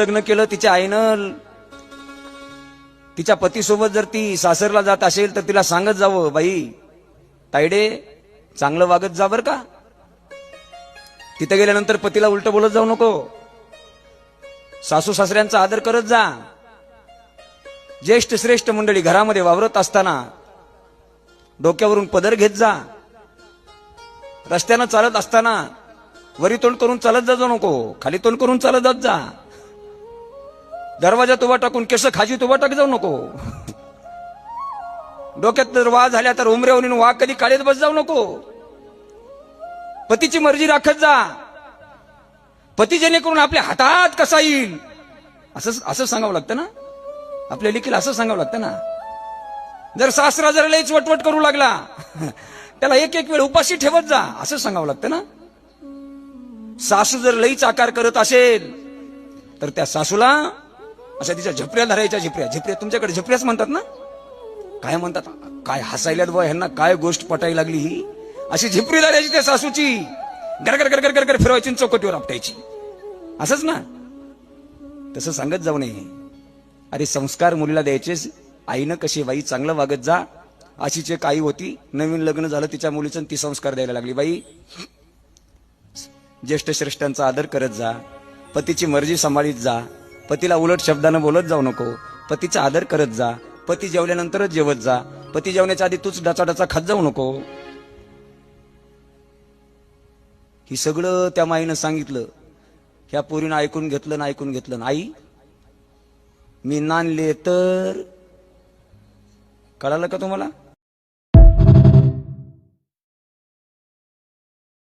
लग्न केलं तिच्या आईनं तिच्या पतीसोबत जर ती सासरला जात असेल तर तिला सांगत जावं बाई तायडे चांगलं वागत जा बर का. तिथे गेल्यानंतर पतीला उलट बोलत जाऊ नको. सासू सासऱ्यांचा आदर करत जा. ज्येष्ठ श्रेष्ठ मंडळी घरामध्ये वावरत असताना डोक्यावरून पदर घेत जा. रस्त्यानं चालत असताना वरी तोंड करून चालत जा जाऊ नको. खाली तोंड करून चालत जात जा. दरवाजा उभा टाकून केस खाजी उभा टाक जाऊ नको. डोक्यात जर वा झाल्या तर उमऱ्यावरून वा कधी काळेत बस जाऊ नको. पतीची मर्जी राखत जा. पती जेणेकरून आपल्या हातात कसा येईल? असं असं सांगावं लागतं ना? आपल्या लिखील असं सांगावं लागतं ना? जर सासरा जर लईच वटवट करू लागला त्याला एक एक वेळ उपाशी ठेवत जा असं सांगावं लागतं ना? सासू जर लईच आकार करत असेल तर त्या सासूला अशा तिच्या झपऱ्या धरायच्या झिपऱ्या. झिपऱ्या तुमच्याकडे झिपऱ्याच म्हणतात ना? काय म्हणतात? काय हसायल्यात बा ह्यांना? काय गोष्ट पटायला लागली ही? अशी झिपरी धरायची त्या सासूची. गरगर गरगर गरगर फिरवायची चौकटीवर आपटायची. असंच ना? तसं सांगत जाऊ नये. अरे संस्कार मुलीला द्यायचे आईनं कशी बाई? चांगलं वागत जा. अशीच एक आई होती. नवीन लग्न झालं तिच्या मुलीचं ती संस्कार द्यायला लागली. बाई ज्येष्ठ श्रेष्ठांचा आदर करत जा. पतीची मर्जी सांभाळीत जा. पतीला उलट शब्दानं बोलत जाऊ नको. पतीचा आदर करत जा. पती जेवल्यानंतरच जेवत जा. पती जेवण्याच्या आधी तूच डचा डचा खात जाऊ नको. ही सगळं त्या माईनं सांगितलं. ह्या पोरीनं ऐकून घेतलं ना ऐकून घेतलं. ना आई मी नानले तर कळालं का तुम्हाला?